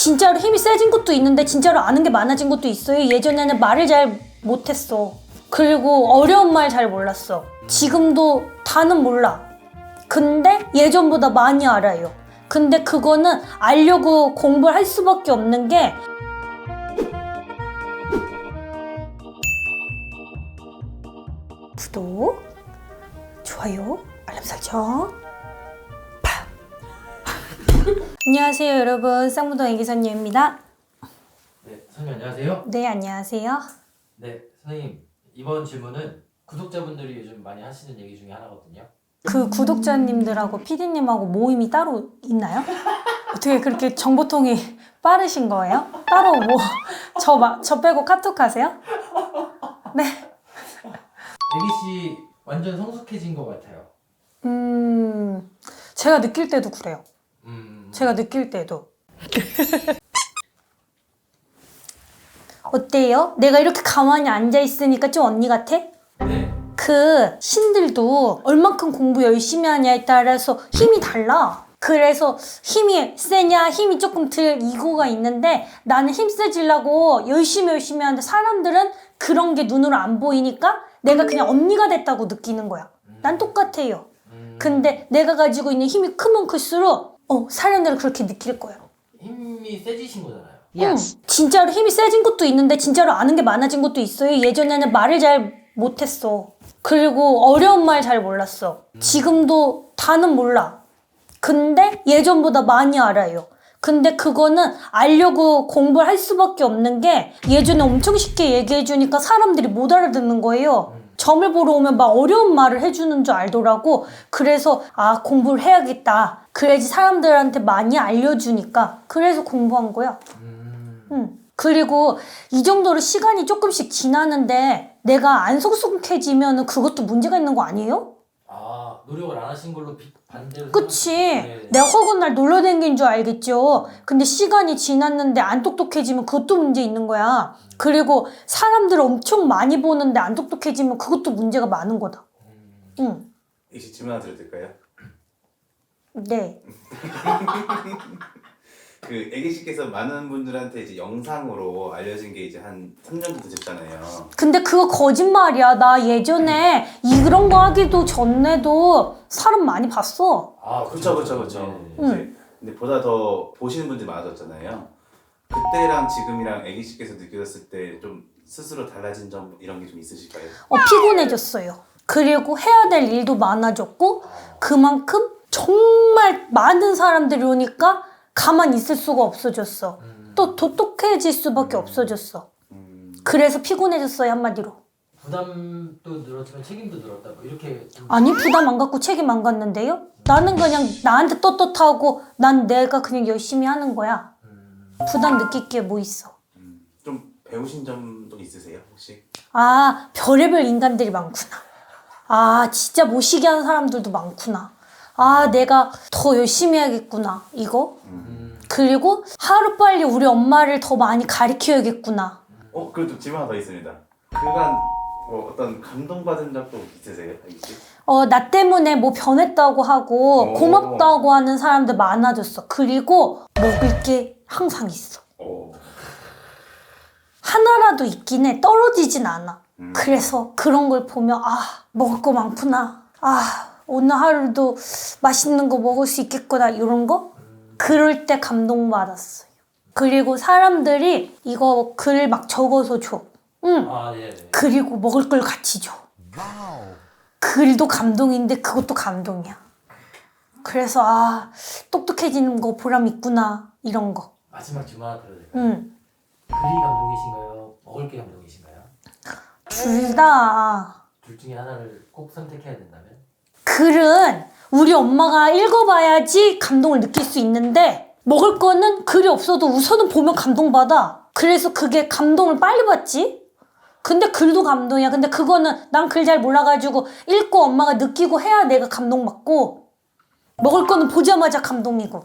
진짜로 힘이 세진 것도 있는데 진짜로 아는 게 많아진 것도 있어요. 예전에는 말을 잘 못했어. 그리고 어려운 말 잘 몰랐어. 지금도 다는 몰라. 근데 예전보다 많이 알아요. 근데 그거는 알려고 공부를 할 수밖에 없는 게 구독, 좋아요, 알람 설정. 팍. 안녕하세요, 여러분. 쌍무동 애기선녀입니다. 네, 선생님 안녕하세요. 네, 안녕하세요. 네, 선생님 이번 질문은 구독자분들이 요즘 많이 하시는 얘기 중에 하나거든요. 그 구독자님들하고 PD님하고 모임이 따로 있나요? 어떻게 그렇게 정보통이 빠르신 거예요? 따로 뭐, 저, 마- 저 빼고 카톡 하세요? 네. 애기 씨 완전 성숙해진 것 같아요. 음, 제가 느낄 때도 그래요. 음, 제가 느낄 때도. 어때요? 내가 이렇게 가만히 앉아 있으니까 좀 언니 같아? 네, 그 신들도 얼만큼 공부 열심히 하냐에 따라서 힘이 달라. 그래서 힘이 세냐, 힘이 조금 덜 이고가 있는데 나는 힘 세지려고 열심히 열심히 하는데 사람들은 그런 게 눈으로 안 보이니까 내가 그냥 언니가 됐다고 느끼는 거야. 난 똑같아요. 음, 근데 내가 가지고 있는 힘이 크면 클수록 어, 사람들은 그렇게 느낄 거예요. 힘이 세지신 거잖아요. 응, 진짜로 힘이 세진 것도 있는데 진짜로 아는 게 많아진 것도 있어요. 예전에는 말을 잘 못했어. 그리고 어려운 말 잘 몰랐어. 지금도 다는 몰라. 근데 예전보다 많이 알아요. 근데 그거는 알려고 공부를 할 수밖에 없는 게 예전에 엄청 쉽게 얘기해 주니까 사람들이 못 알아듣는 거예요. 점을 보러 오면 막 어려운 말을 해주는 줄 알더라고. 그래서 아 공부를 해야겠다. 그래야지 사람들한테 많이 알려주니까. 그래서 공부한 거야. 음, 응. 그리고 이 정도로 시간이 조금씩 지나는데 내가 안 속속해지면 그것도 문제가 있는 거 아니에요? 아 노력을 안 하신 걸로 비, 반대로. 그치? 생각- 네. 내가 허건 날 놀러 댕긴 줄 알겠죠? 근데 시간이 지났는데 안 똑똑해지면 그것도 문제 있는 거야. 그리고 사람들 엄청 많이 보는데 안 똑똑해지면 그것도 문제가 많은 거다. 음, 응. 혹시 질문 하나 드려도 될까요? 네. 그 애기 씨께서 많은 분들한테 이제 영상으로 알려진 게 이제 한 3년 정도 되셨잖아요. 근데 그거 거짓말이야. 나 예전에 이런 거 하기도 전에도 사람 많이 봤어. 아 그렇죠, 그렇죠, 그렇죠. 네. 응. 이제 근데 보다 더 보시는 분들이 많아졌잖아요. 그때랑 지금이랑 애기 씨께서 느껴졌을 때 좀 스스로 달라진 점 이런 게 좀 있으실까요? 어, 피곤해졌어요. 그리고 해야 될 일도 많아졌고, 그만큼 정말 많은 사람들이 오니까 가만히 있을 수가 없어졌어. 음, 또 똑똑해질 수밖에 없어졌어. 음, 그래서 피곤해졌어요, 한마디로. 부담도 늘었지만 책임도 늘었다. 뭐 이렇게 좀 아니, 부담 안 갖고 책임 안 갖는데요? 나는 그냥 나한테 떳떳하고, 난 내가 그냥 열심히 하는 거야. 음, 부담 느낄 게 뭐 있어. 음. 좀 배우신 점도 있으세요 혹시? 아, 별의별 인간들이 많구나. 아, 진짜 모시게 하는 사람들도 많구나. 아, 내가 더 열심히 해야겠구나. 이거. 음, 그리고 하루빨리 우리 엄마를 더 많이 가르쳐야겠구나. 어 그래도 질문 하나 더 있습니다. 그간 뭐 어떤 감동받은 적도 있으세요? 어, 나 때문에 뭐 변했다고 하고 오. 고맙다고 하는 사람들 많아졌어. 그리고 먹을 게 항상 있어. 어. 하나라도 있긴 해. 떨어지진 않아. 음. 그래서 그런 걸 보면 아, 먹을 거 많구나. 아, 오늘 하루도 맛있는 거 먹을 수 있겠구나. 이런 거. 그럴 때 감동받았어요. 그리고 사람들이 이거 글 막 적어서 줘. 응. 아 네. 네. 그리고 먹을 걸 같이 줘. 글도 감동인데 그것도 감동이야. 그래서 아 똑똑해지는 거 보람 있구나 이런 거. 마지막 질문 하나 드려도 될까요? 응. 글이 감동이신가요? 먹을 게 감동이신가요? 둘 다. 둘 중에 하나를 꼭 선택해야 된다면? 글은 우리 엄마가 읽어봐야지 감동을 느낄 수 있는데 먹을 거는 글이 없어도 우선은 보면 감동받아. 그래서 그게 감동을 빨리 받지. 근데 글도 감동이야. 근데 그거는 난 글 잘 몰라가지고 읽고 엄마가 느끼고 해야 내가 감동받고 먹을 거는 보자마자 감동이고.